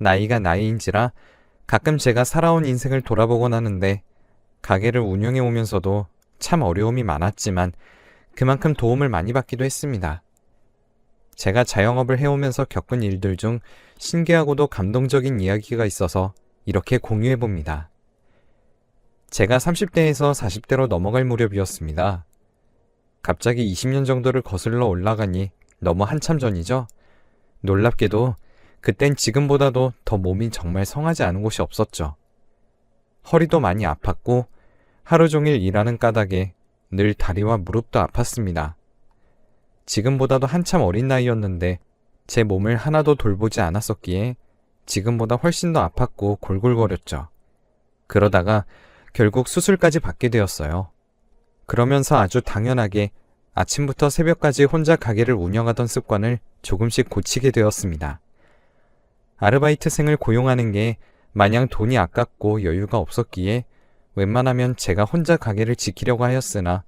나이가 나이인지라 가끔 제가 살아온 인생을 돌아보곤 하는데 가게를 운영해 오면서도 참 어려움이 많았지만 그만큼 도움을 많이 받기도 했습니다. 제가 자영업을 해오면서 겪은 일들 중 신기하고도 감동적인 이야기가 있어서 이렇게 공유해 봅니다. 제가 30대에서 40대로 넘어갈 무렵이었습니다. 갑자기 20년 정도를 거슬러 올라가니 너무 한참 전이죠? 놀랍게도 그땐 지금보다도 더 몸이 정말 성하지 않은 곳이 없었죠. 허리도 많이 아팠고 하루 종일 일하는 까닭에 늘 다리와 무릎도 아팠습니다. 지금보다도 한참 어린 나이였는데 제 몸을 하나도 돌보지 않았었기에 지금보다 훨씬 더 아팠고 골골거렸죠. 그러다가 결국 수술까지 받게 되었어요. 그러면서 아주 당연하게 아침부터 새벽까지 혼자 가게를 운영하던 습관을 조금씩 고치게 되었습니다. 아르바이트생을 고용하는 게 마냥 돈이 아깝고 여유가 없었기에 웬만하면 제가 혼자 가게를 지키려고 하였으나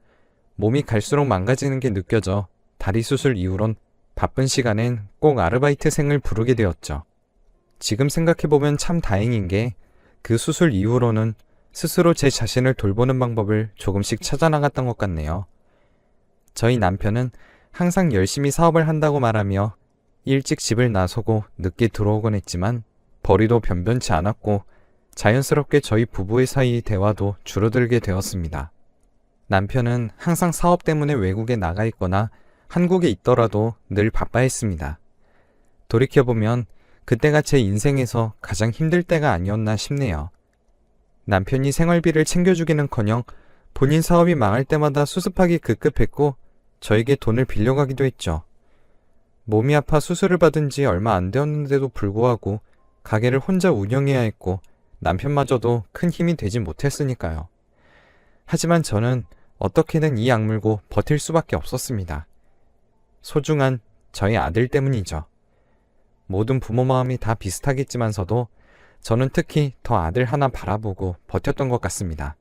몸이 갈수록 망가지는 게 느껴져 다리 수술 이후론 바쁜 시간엔 꼭 아르바이트생을 부르게 되었죠. 지금 생각해보면 참 다행인 게 그 수술 이후로는 스스로 제 자신을 돌보는 방법을 조금씩 찾아나갔던 것 같네요. 저희 남편은 항상 열심히 사업을 한다고 말하며 일찍 집을 나서고 늦게 들어오곤 했지만 벌이도 변변치 않았고 자연스럽게 저희 부부의 사이 대화도 줄어들게 되었습니다. 남편은 항상 사업 때문에 외국에 나가 있거나 한국에 있더라도 늘 바빠했습니다. 돌이켜보면 그때가 제 인생에서 가장 힘들 때가 아니었나 싶네요. 남편이 생활비를 챙겨주기는 커녕 본인 사업이 망할 때마다 수습하기 급급했고 저에게 돈을 빌려가기도 했죠. 몸이 아파 수술을 받은 지 얼마 안 되었는데도 불구하고 가게를 혼자 운영해야 했고 남편마저도 큰 힘이 되지 못했으니까요. 하지만 저는 어떻게든 이 악물고 버틸 수밖에 없었습니다. 소중한 저희 아들 때문이죠. 모든 부모 마음이 다 비슷하겠지만서도 저는 특히 더 아들 하나 바라보고 버텼던 것 같습니다.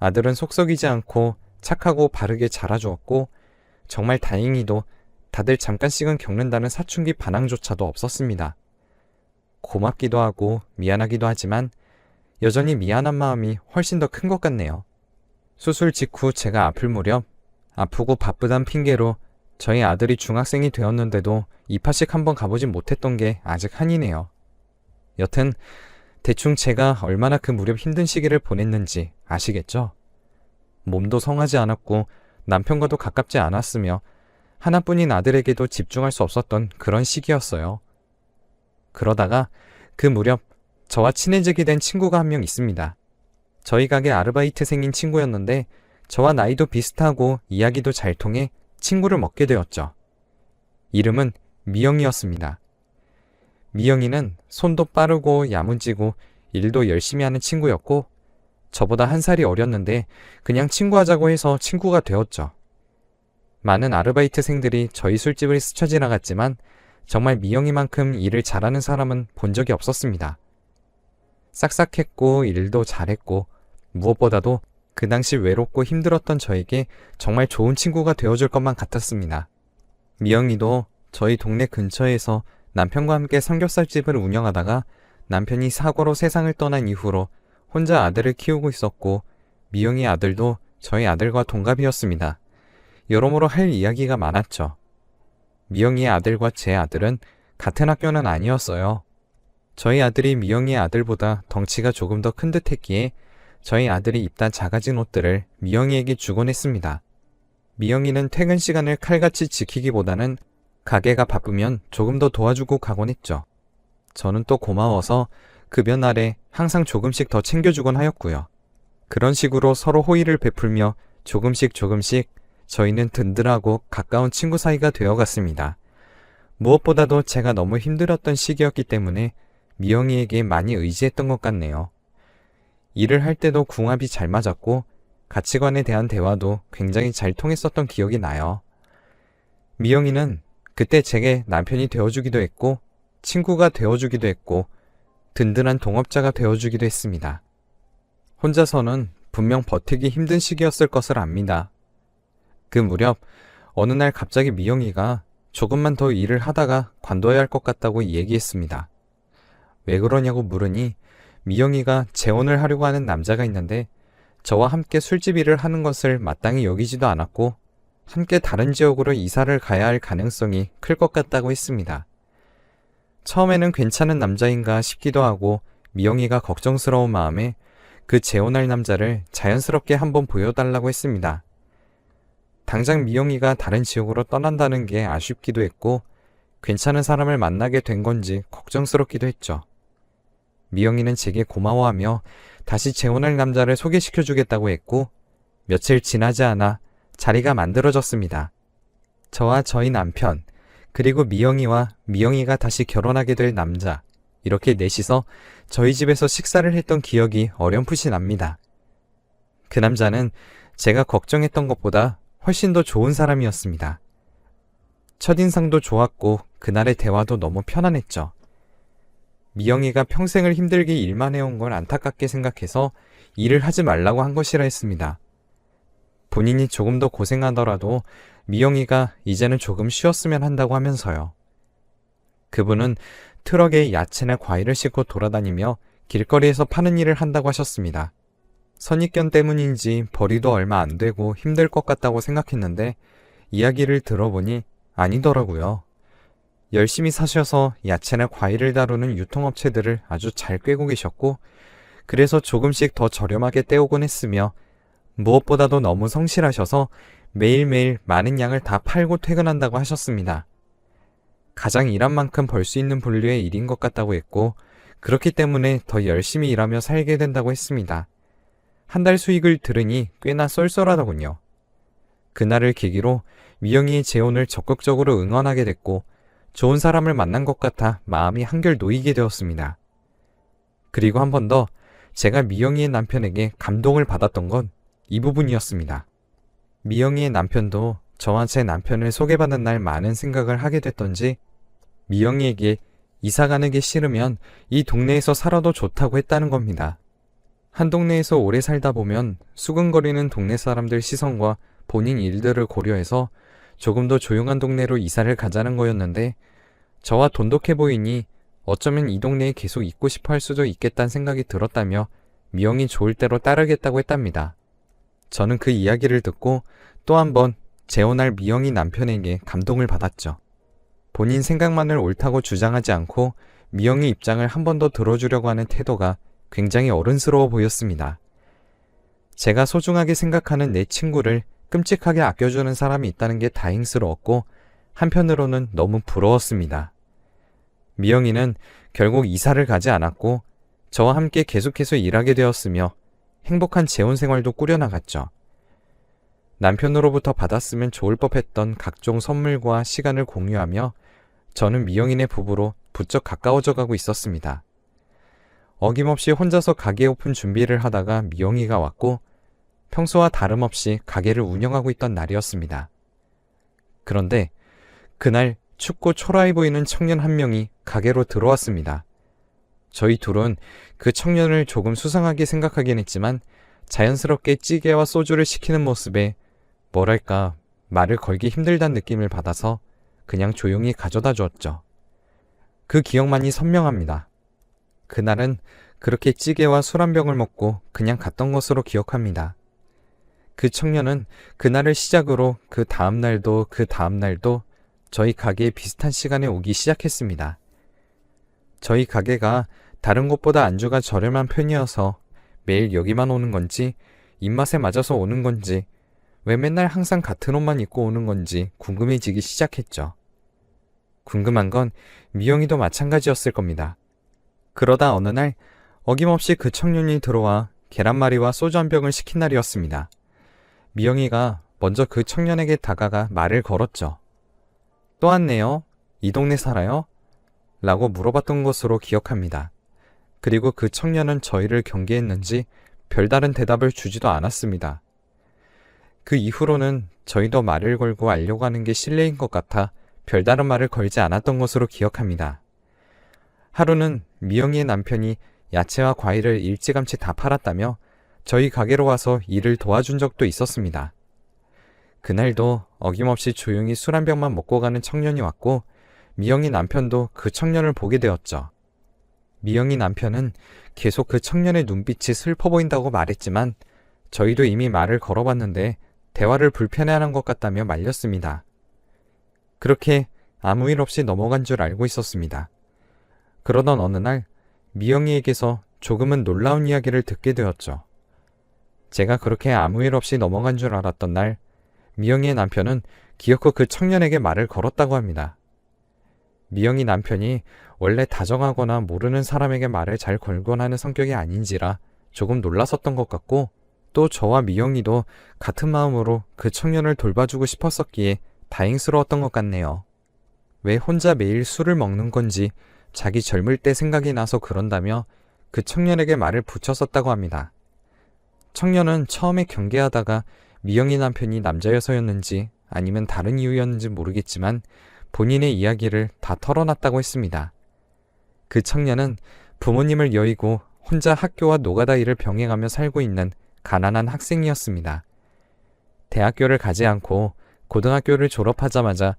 아들은 속썩이지 않고 착하고 바르게 자라주었고 정말 다행히도 다들 잠깐씩은 겪는다는 사춘기 반항조차도 없었습니다. 고맙기도 하고 미안하기도 하지만 여전히 미안한 마음이 훨씬 더 큰 것 같네요. 수술 직후 제가 아플 무렵 아프고 바쁘단 핑계로 저희 아들이 중학생이 되었는데도 입학식 한번 가보진 못했던 게 아직 한이네요. 여튼 대충 제가 얼마나 그 무렵 힘든 시기를 보냈는지 아시겠죠? 몸도 성하지 않았고 남편과도 가깝지 않았으며 하나뿐인 아들에게도 집중할 수 없었던 그런 시기였어요. 그러다가 그 무렵 저와 친해지게 된 친구가 한 명 있습니다. 저희 가게 아르바이트생인 친구였는데 저와 나이도 비슷하고 이야기도 잘 통해 친구를 먹게 되었죠. 이름은 미영이었습니다. 미영이는 손도 빠르고 야무지고 일도 열심히 하는 친구였고 저보다 한 살이 어렸는데 그냥 친구하자고 해서 친구가 되었죠. 많은 아르바이트생들이 저희 술집을 스쳐 지나갔지만 정말 미영이만큼 일을 잘하는 사람은 본 적이 없었습니다. 싹싹했고 일도 잘했고 무엇보다도 그 당시 외롭고 힘들었던 저에게 정말 좋은 친구가 되어줄 것만 같았습니다. 미영이도 저희 동네 근처에서 남편과 함께 삼겹살집을 운영하다가 남편이 사고로 세상을 떠난 이후로 혼자 아들을 키우고 있었고 미영이 아들도 저희 아들과 동갑이었습니다. 여러모로 할 이야기가 많았죠. 미영이의 아들과 제 아들은 같은 학교는 아니었어요. 저희 아들이 미영이의 아들보다 덩치가 조금 더 큰 듯 했기에 저희 아들이 입단 작아진 옷들을 미영이에게 주곤 했습니다. 미영이는 퇴근 시간을 칼같이 지키기보다는 가게가 바쁘면 조금 더 도와주고 가곤 했죠. 저는 또 고마워서 급여 날에 항상 조금씩 더 챙겨주곤 하였고요. 그런 식으로 서로 호의를 베풀며 조금씩 조금씩 저희는 든든하고 가까운 친구 사이가 되어갔습니다. 무엇보다도 제가 너무 힘들었던 시기였기 때문에 미영이에게 많이 의지했던 것 같네요. 일을 할 때도 궁합이 잘 맞았고 가치관에 대한 대화도 굉장히 잘 통했었던 기억이 나요. 미영이는 그때 제게 남편이 되어주기도 했고 친구가 되어주기도 했고 든든한 동업자가 되어주기도 했습니다. 혼자서는 분명 버티기 힘든 시기였을 것을 압니다. 그 무렵 어느 날 갑자기 미영이가 조금만 더 일을 하다가 관둬야 할 것 같다고 얘기했습니다. 왜 그러냐고 물으니 미영이가 재혼을 하려고 하는 남자가 있는데 저와 함께 술집 일을 하는 것을 마땅히 여기지도 않았고 함께 다른 지역으로 이사를 가야 할 가능성이 클 것 같다고 했습니다. 처음에는 괜찮은 남자인가 싶기도 하고 미영이가 걱정스러운 마음에 그 재혼할 남자를 자연스럽게 한번 보여달라고 했습니다. 당장 미영이가 다른 지역으로 떠난다는 게 아쉽기도 했고 괜찮은 사람을 만나게 된 건지 걱정스럽기도 했죠. 미영이는 제게 고마워하며 다시 재혼할 남자를 소개시켜 주겠다고 했고 며칠 지나지 않아 자리가 만들어졌습니다. 저와 저희 남편, 그리고 미영이와 미영이가 다시 결혼하게 될 남자, 이렇게 넷이서 저희 집에서 식사를 했던 기억이 어렴풋이 납니다. 그 남자는 제가 걱정했던 것보다 훨씬 더 좋은 사람이었습니다. 첫인상도 좋았고 그날의 대화도 너무 편안했죠. 미영이가 평생을 힘들게 일만 해온 걸 안타깝게 생각해서 일을 하지 말라고 한 것이라 했습니다. 본인이 조금 더 고생하더라도 미영이가 이제는 조금 쉬었으면 한다고 하면서요. 그분은 트럭에 야채나 과일을 싣고 돌아다니며 길거리에서 파는 일을 한다고 하셨습니다. 선입견 때문인지 벌이도 얼마 안 되고 힘들 것 같다고 생각했는데 이야기를 들어보니 아니더라고요. 열심히 사셔서 야채나 과일을 다루는 유통업체들을 아주 잘 꿰고 계셨고 그래서 조금씩 더 저렴하게 떼오곤 했으며 무엇보다도 너무 성실하셔서 매일매일 많은 양을 다 팔고 퇴근한다고 하셨습니다. 가장 일한 만큼 벌 수 있는 분류의 일인 것 같다고 했고 그렇기 때문에 더 열심히 일하며 살게 된다고 했습니다. 한 달 수익을 들으니 꽤나 쏠쏠하더군요. 그날을 계기로 미영이의 재혼을 적극적으로 응원하게 됐고 좋은 사람을 만난 것 같아 마음이 한결 놓이게 되었습니다. 그리고 한 번 더 제가 미영이의 남편에게 감동을 받았던 건 이 부분이었습니다. 미영이의 남편도 저와 제 남편을 소개받는 날 많은 생각을 하게 됐던지 미영이에게 이사 가는 게 싫으면 이 동네에서 살아도 좋다고 했다는 겁니다. 한 동네에서 오래 살다 보면 수근거리는 동네 사람들 시선과 본인 일들을 고려해서 조금 더 조용한 동네로 이사를 가자는 거였는데 저와 돈독해 보이니 어쩌면 이 동네에 계속 있고 싶어 할 수도 있겠다는 생각이 들었다며 미영이 좋을 대로 따르겠다고 했답니다. 저는 그 이야기를 듣고 또 한 번 재혼할 미영이 남편에게 감동을 받았죠. 본인 생각만을 옳다고 주장하지 않고 미영이 입장을 한 번 더 들어주려고 하는 태도가 굉장히 어른스러워 보였습니다. 제가 소중하게 생각하는 내 친구를 끔찍하게 아껴주는 사람이 있다는 게 다행스러웠고 한편으로는 너무 부러웠습니다. 미영이는 결국 이사를 가지 않았고 저와 함께 계속해서 일하게 되었으며 행복한 재혼 생활도 꾸려나갔죠. 남편으로부터 받았으면 좋을 법했던 각종 선물과 시간을 공유하며 저는 미영이네 부부로 부쩍 가까워져 가고 있었습니다. 어김없이 혼자서 가게 오픈 준비를 하다가 미영이가 왔고 평소와 다름없이 가게를 운영하고 있던 날이었습니다. 그런데 그날 춥고 초라해 보이는 청년 한 명이 가게로 들어왔습니다. 저희 둘은 그 청년을 조금 수상하게 생각하긴 했지만 자연스럽게 찌개와 소주를 시키는 모습에 뭐랄까 말을 걸기 힘들다는 느낌을 받아서 그냥 조용히 가져다 주었죠. 그 기억만이 선명합니다. 그날은 그렇게 찌개와 술 한 병을 먹고 그냥 갔던 것으로 기억합니다. 그 청년은 그날을 시작으로 그 다음날도 그 다음날도 저희 가게에 비슷한 시간에 오기 시작했습니다. 저희 가게가 다른 곳보다 안주가 저렴한 편이어서 매일 여기만 오는 건지 입맛에 맞아서 오는 건지 왜 맨날 항상 같은 옷만 입고 오는 건지 궁금해지기 시작했죠. 궁금한 건 미영이도 마찬가지였을 겁니다. 그러다 어느 날 어김없이 그 청년이 들어와 계란말이와 소주 한 병을 시킨 날이었습니다. 미영이가 먼저 그 청년에게 다가가 말을 걸었죠. 또 왔네요. 이 동네 살아요? 라고 물어봤던 것으로 기억합니다. 그리고 그 청년은 저희를 경계했는지 별다른 대답을 주지도 않았습니다. 그 이후로는 저희도 말을 걸고 알려고 하는 게 실례인 것 같아 별다른 말을 걸지 않았던 것으로 기억합니다. 하루는 미영이의 남편이 야채와 과일을 일찌감치 다 팔았다며 저희 가게로 와서 일을 도와준 적도 있었습니다. 그날도 어김없이 조용히 술 한 병만 먹고 가는 청년이 왔고 미영이 남편도 그 청년을 보게 되었죠. 미영이 남편은 계속 그 청년의 눈빛이 슬퍼 보인다고 말했지만 저희도 이미 말을 걸어봤는데 대화를 불편해하는 것 같다며 말렸습니다. 그렇게 아무 일 없이 넘어간 줄 알고 있었습니다. 그러던 어느 날 미영이에게서 조금은 놀라운 이야기를 듣게 되었죠. 제가 그렇게 아무 일 없이 넘어간 줄 알았던 날 미영이의 남편은 기어코 그 청년에게 말을 걸었다고 합니다. 미영이 남편이 원래 다정하거나 모르는 사람에게 말을 잘 걸곤 하는 성격이 아닌지라 조금 놀랐었던 것 같고 또 저와 미영이도 같은 마음으로 그 청년을 돌봐주고 싶었었기에 다행스러웠던 것 같네요. 왜 혼자 매일 술을 먹는 건지 자기 젊을 때 생각이 나서 그런다며 그 청년에게 말을 붙였었다고 합니다. 청년은 처음에 경계하다가 미영이 남편이 남자여서였는지 아니면 다른 이유였는지 모르겠지만 본인의 이야기를 다 털어놨다고 했습니다. 그 청년은 부모님을 여의고 혼자 학교와 노가다 일을 병행하며 살고 있는 가난한 학생이었습니다. 대학교를 가지 않고 고등학교를 졸업하자마자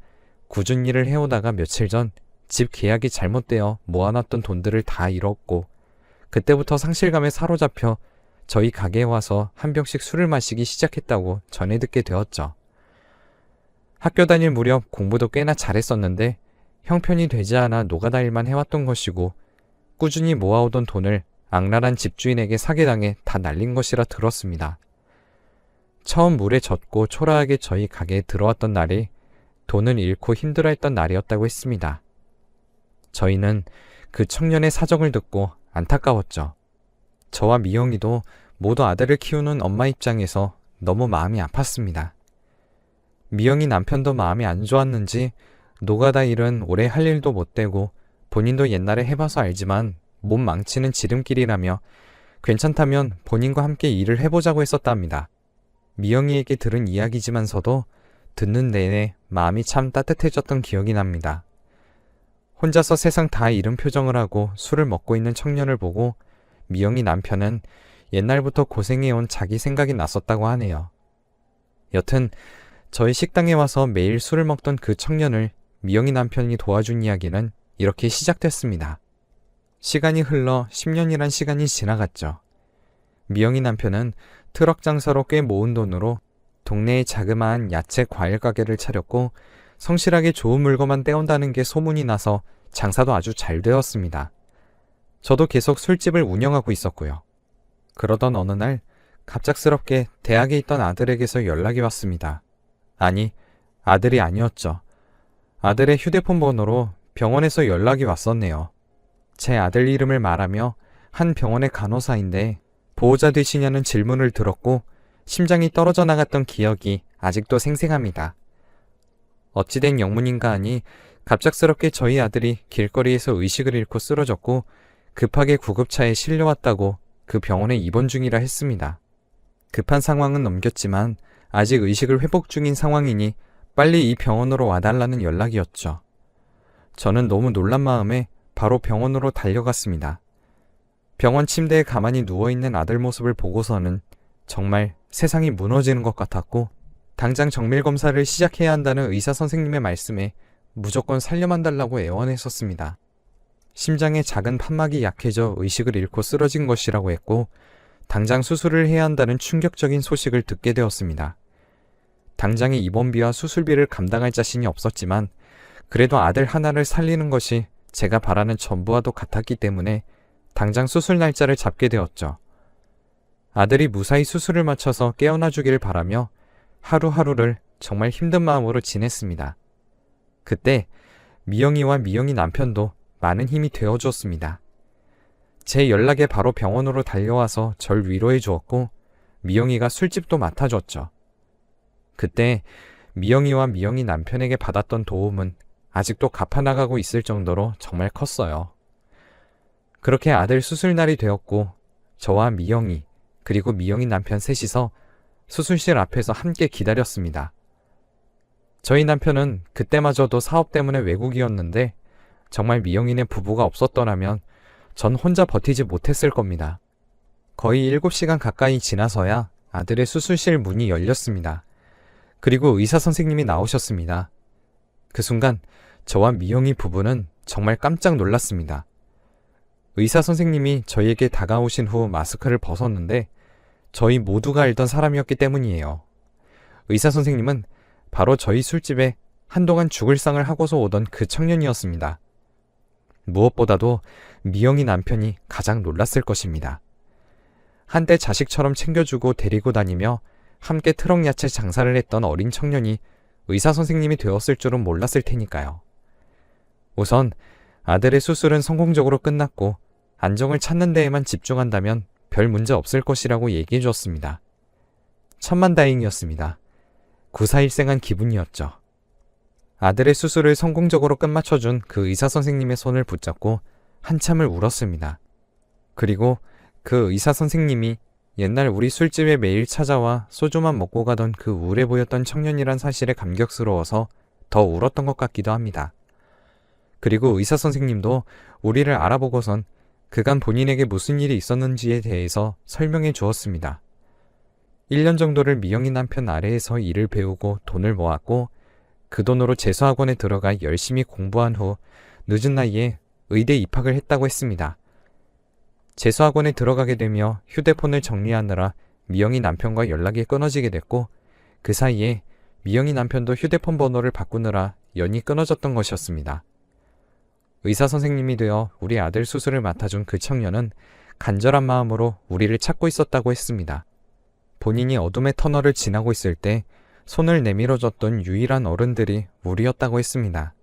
굳은 일을 해오다가 며칠 전 집 계약이 잘못되어 모아놨던 돈들을 다 잃었고 그때부터 상실감에 사로잡혀 저희 가게에 와서 한 병씩 술을 마시기 시작했다고 전해 듣게 되었죠. 학교 다닐 무렵 공부도 꽤나 잘했었는데 형편이 되지 않아 노가다 일만 해왔던 것이고 꾸준히 모아오던 돈을 악랄한 집주인에게 사기당해 다 날린 것이라 들었습니다. 처음 물에 젖고 초라하게 저희 가게에 들어왔던 날이 돈을 잃고 힘들어했던 날이었다고 했습니다. 저희는 그 청년의 사정을 듣고 안타까웠죠. 저와 미영이도 모두 아들을 키우는 엄마 입장에서 너무 마음이 아팠습니다. 미영이 남편도 마음이 안 좋았는지 노가다 일은 오래 할 일도 못 되고 본인도 옛날에 해봐서 알지만 몸 망치는 지름길이라며 괜찮다면 본인과 함께 일을 해보자고 했었답니다. 미영이에게 들은 이야기지만서도 듣는 내내 마음이 참 따뜻해졌던 기억이 납니다. 혼자서 세상 다 잃은 표정을 하고 술을 먹고 있는 청년을 보고 미영이 남편은 옛날부터 고생해온 자기 생각이 났었다고 하네요. 여튼 저희 식당에 와서 매일 술을 먹던 그 청년을 미영이 남편이 도와준 이야기는 이렇게 시작됐습니다. 시간이 흘러 10년이란 시간이 지나갔죠. 미영이 남편은 트럭 장사로 꽤 모은 돈으로 동네에 자그마한 야채 과일 가게를 차렸고 성실하게 좋은 물건만 떼온다는 게 소문이 나서 장사도 아주 잘 되었습니다. 저도 계속 술집을 운영하고 있었고요. 그러던 어느 날 갑작스럽게 대학에 있던 아들에게서 연락이 왔습니다. 아니, 아들이 아니었죠. 아들의 휴대폰 번호로 병원에서 연락이 왔었네요. 제 아들 이름을 말하며 한 병원의 간호사인데 보호자 되시냐는 질문을 들었고 심장이 떨어져 나갔던 기억이 아직도 생생합니다. 어찌된 영문인가 하니 갑작스럽게 저희 아들이 길거리에서 의식을 잃고 쓰러졌고 급하게 구급차에 실려왔다고 그 병원에 입원 중이라 했습니다. 급한 상황은 넘겼지만 아직 의식을 회복 중인 상황이니 빨리 이 병원으로 와달라는 연락이었죠. 저는 너무 놀란 마음에 바로 병원으로 달려갔습니다. 병원 침대에 가만히 누워있는 아들 모습을 보고서는 정말 세상이 무너지는 것 같았고 당장 정밀 검사를 시작해야 한다는 의사 선생님의 말씀에 무조건 살려만 달라고 애원했었습니다. 심장의 작은 판막이 약해져 의식을 잃고 쓰러진 것이라고 했고 당장 수술을 해야 한다는 충격적인 소식을 듣게 되었습니다. 당장의 입원비와 수술비를 감당할 자신이 없었지만 그래도 아들 하나를 살리는 것이 제가 바라는 전부와도 같았기 때문에 당장 수술 날짜를 잡게 되었죠. 아들이 무사히 수술을 마쳐서 깨어나 주기를 바라며 하루하루를 정말 힘든 마음으로 지냈습니다. 그때 미영이와 미영이 남편도 많은 힘이 되어 주었습니다. 제 연락에 바로 병원으로 달려와서 절 위로해 주었고 미영이가 술집도 맡아줬죠. 그때 미영이와 미영이 남편에게 받았던 도움은 아직도 갚아나가고 있을 정도로 정말 컸어요. 그렇게 아들 수술날이 되었고 저와 미영이 그리고 미영이 남편 셋이서 수술실 앞에서 함께 기다렸습니다. 저희 남편은 그때마저도 사업 때문에 외국이었는데 정말 미영이네 부부가 없었더라면 전 혼자 버티지 못했을 겁니다. 거의 7시간 가까이 지나서야 아들의 수술실 문이 열렸습니다. 그리고 의사 선생님이 나오셨습니다. 그 순간 저와 미영이 부부는 정말 깜짝 놀랐습니다. 의사 선생님이 저희에게 다가오신 후 마스크를 벗었는데 저희 모두가 알던 사람이었기 때문이에요. 의사 선생님은 바로 저희 술집에 한동안 죽을 상을 하고서 오던 그 청년이었습니다. 무엇보다도 미영이 남편이 가장 놀랐을 것입니다. 한때 자식처럼 챙겨주고 데리고 다니며 함께 트럭 야채 장사를 했던 어린 청년이 의사 선생님이 되었을 줄은 몰랐을 테니까요. 우선 아들의 수술은 성공적으로 끝났고 안정을 찾는 데에만 집중한다면 별 문제 없을 것이라고 얘기해 주었습니다. 천만다행이었습니다. 구사일생한 기분이었죠. 아들의 수술을 성공적으로 끝마쳐준 그 의사 선생님의 손을 붙잡고 한참을 울었습니다. 그리고 그 의사 선생님이 옛날 우리 술집에 매일 찾아와 소주만 먹고 가던 그 우울해 보였던 청년이란 사실에 감격스러워서 더 울었던 것 같기도 합니다. 그리고 의사 선생님도 우리를 알아보고선 그간 본인에게 무슨 일이 있었는지에 대해서 설명해 주었습니다. 1년 정도를 미영이 남편 아래에서 일을 배우고 돈을 모았고 그 돈으로 재수학원에 들어가 열심히 공부한 후 늦은 나이에 의대 입학을 했다고 했습니다. 재수학원에 들어가게 되며 휴대폰을 정리하느라 미영이 남편과 연락이 끊어지게 됐고 그 사이에 미영이 남편도 휴대폰 번호를 바꾸느라 연이 끊어졌던 것이었습니다. 의사 선생님이 되어 우리 아들 수술을 맡아준 그 청년은 간절한 마음으로 우리를 찾고 있었다고 했습니다. 본인이 어둠의 터널을 지나고 있을 때 손을 내밀어줬던 유일한 어른들이 우리였다고 했습니다.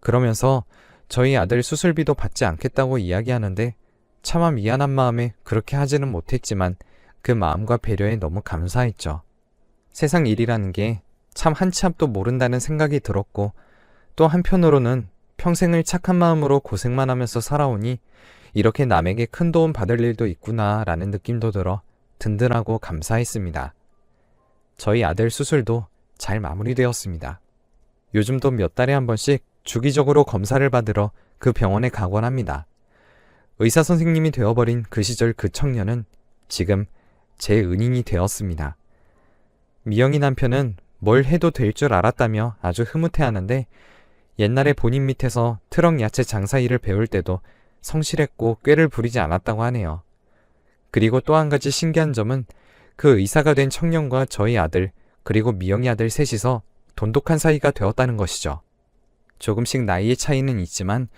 그러면서 저희 아들 수술비도 받지 않겠다고 이야기하는데 차마 미안한 마음에 그렇게 하지는 못했지만 그 마음과 배려에 너무 감사했죠. 세상 일이라는 게 참 한치 앞도 모른다는 생각이 들었고 또 한편으로는 평생을 착한 마음으로 고생만 하면서 살아오니 이렇게 남에게 큰 도움 받을 일도 있구나 라는 느낌도 들어 든든하고 감사했습니다. 저희 아들 수술도 잘 마무리되었습니다. 요즘도 몇 달에 한 번씩 주기적으로 검사를 받으러 그 병원에 가곤 합니다. 의사 선생님이 되어버린 그 시절 그 청년은 지금 제 은인이 되었습니다. 미영이 남편은 뭘 해도 될 줄 알았다며 아주 흐뭇해하는데 옛날에 본인 밑에서 트럭 야채 장사 일을 배울 때도 성실했고 꾀를 부리지 않았다고 하네요. 그리고 또 한 가지 신기한 점은 그 의사가 된 청년과 저희 아들 그리고 미영이 아들 셋이서 돈독한 사이가 되었다는 것이죠. 조금씩 나이의 차이는 있지만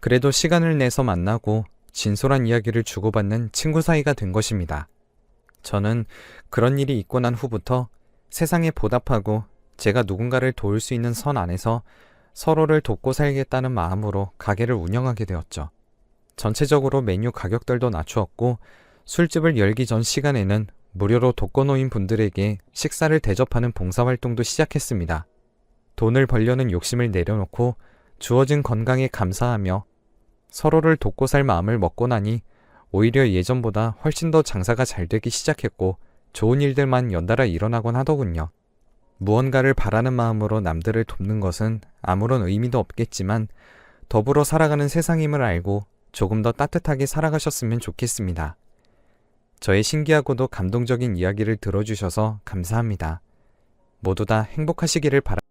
그래도 시간을 내서 만나고 진솔한 이야기를 주고받는 친구 사이가 된 것입니다. 저는 그런 일이 있고 난 후부터 세상에 보답하고 제가 누군가를 도울 수 있는 선 안에서 서로를 돕고 살겠다는 마음으로 가게를 운영하게 되었죠. 전체적으로 메뉴 가격들도 낮추었고 술집을 열기 전 시간에는 무료로 독거노인 분들에게 식사를 대접하는 봉사활동도 시작했습니다. 돈을 벌려는 욕심을 내려놓고 주어진 건강에 감사하며 서로를 돕고 살 마음을 먹고 나니 오히려 예전보다 훨씬 더 장사가 잘 되기 시작했고 좋은 일들만 연달아 일어나곤 하더군요. 무언가를 바라는 마음으로 남들을 돕는 것은 아무런 의미도 없겠지만 더불어 살아가는 세상임을 알고 조금 더 따뜻하게 살아가셨으면 좋겠습니다. 저의 신기하고도 감동적인 이야기를 들어주셔서 감사합니다. 모두 다 행복하시기를 바랍니다.